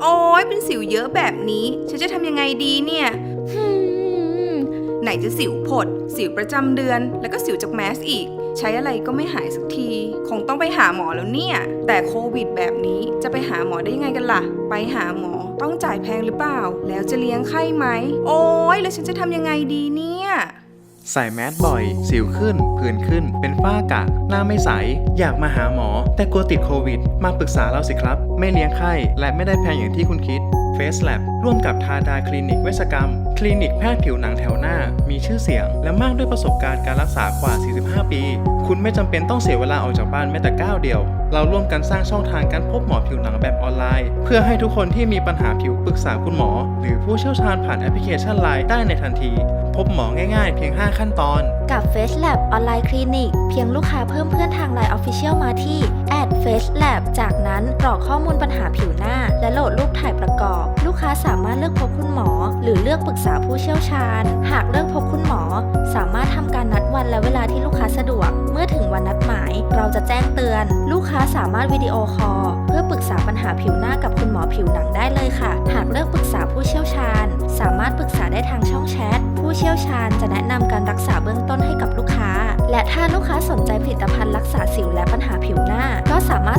โอ้ยเป็นสิวเยอะแบบนี้ ฉันจะทำยังไงดีเนี่ยหืมไหนจะสิวผด สิวประจำเดือน แล้วก็สิวจากแมสอีก ใช้อะไรก็ไม่หายสักที คงต้องไปหาหมอแล้วเนี่ย แต่โควิดแบบนี้จะไปหาหมอได้ยังไงกันล่ะ ไปหาหมอต้องจ่ายแพงหรือเปล่า แล้วจะเลี้ยงไข้ไหม โอ้ยแล้วฉันจะทำยังไงดีเนี่ย ใส่แมสบ่อย สิวขึ้น ผื่นขึ้น เป็นฝ้ากะ หน้าไม่ใส อยากมาหาหมอ แต่กลัวติดโควิด มาปรึกษาเราสิครับ ไม่เลี้ยงไข้ และไม่ได้แพงอย่างที่คุณคิด Face Lab ร่วมกับทาดาคลินิกเวชกรรม คลินิกแพทย์ผิวหนังแถวหน้า มีชื่อเสียง และมากด้วยประสบการณ์การรักษากว่า 45 ปี คุณไม่จำเป็นต้องเสียเวลาออกจากบ้านแม้แต่ก้าวเดียว เราร่วมกันสร้างช่องทางการพบหมอผิวหนังแบบออนไลน์ เพื่อให้ทุกคนที่มีปัญหาผิวปรึกษาคุณหมอ หรือผู้เชี่ยวชาญผ่านแอปพลิเคชันไลน์ได้ในทันที พบหมอง่ายๆ เพียง 5 ขั้นตอน กับ Face Lab ออนไลน์คลินิกเพียงลูกค้าเพิ่มเพื่อนทาง Line Official มาที่ ด Face Lab จากนั้นกรอกข้อมูลปัญหาผิวหน้า และโหลดรูปถ่ายประกอบ ลูกค้าสามารถเลือกพบคุณหมอ หรือเลือกปรึกษาผู้เชี่ยวชาญ หากเลือกพบคุณหมอ สามารถทำการนัดวันและเวลาที่ลูกค้าสะดวก เมื่อถึงวันนัดหมาย เราจะแจ้งเตือน ลูกค้าสามารถวิดีโอคอลเพื่อปรึกษาปัญหาผิวหน้ากับคุณหมอผิวหนังได้เลยค่ะ หากเลือกปรึกษาผู้เชี่ยวชาญ สามารถปรึกษาได้ทางช่องแชทผู้เชี่ยวชาญจะแนะนำการรักษาเบื้องต้นให้กับลูกค้า และถ้าลูกค้าสนใจผลิตภัณฑ์รักษาสิวและปัญหาผิว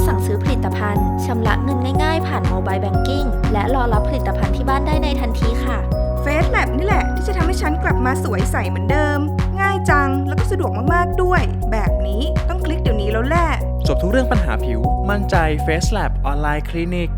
สั่งซื้อผลิตภัณฑ์ชำระเงินง่ายๆ ผ่านโมบายแบงกิ้งและรอรับผลิตภัณฑ์ที่บ้านได้ในทันทีค่ะ เฟสแลบนี่แหละที่จะทำให้ฉันกลับมาสวยใสเหมือนเดิม ง่ายจังแล้วก็สะดวกมากๆด้วย แบบนี้ต้องคลิกเดี๋ยวนี้แล้วแหละ จบทุกเรื่องปัญหาผิว มั่นใจ Face Lab ออนไลน์คลินิก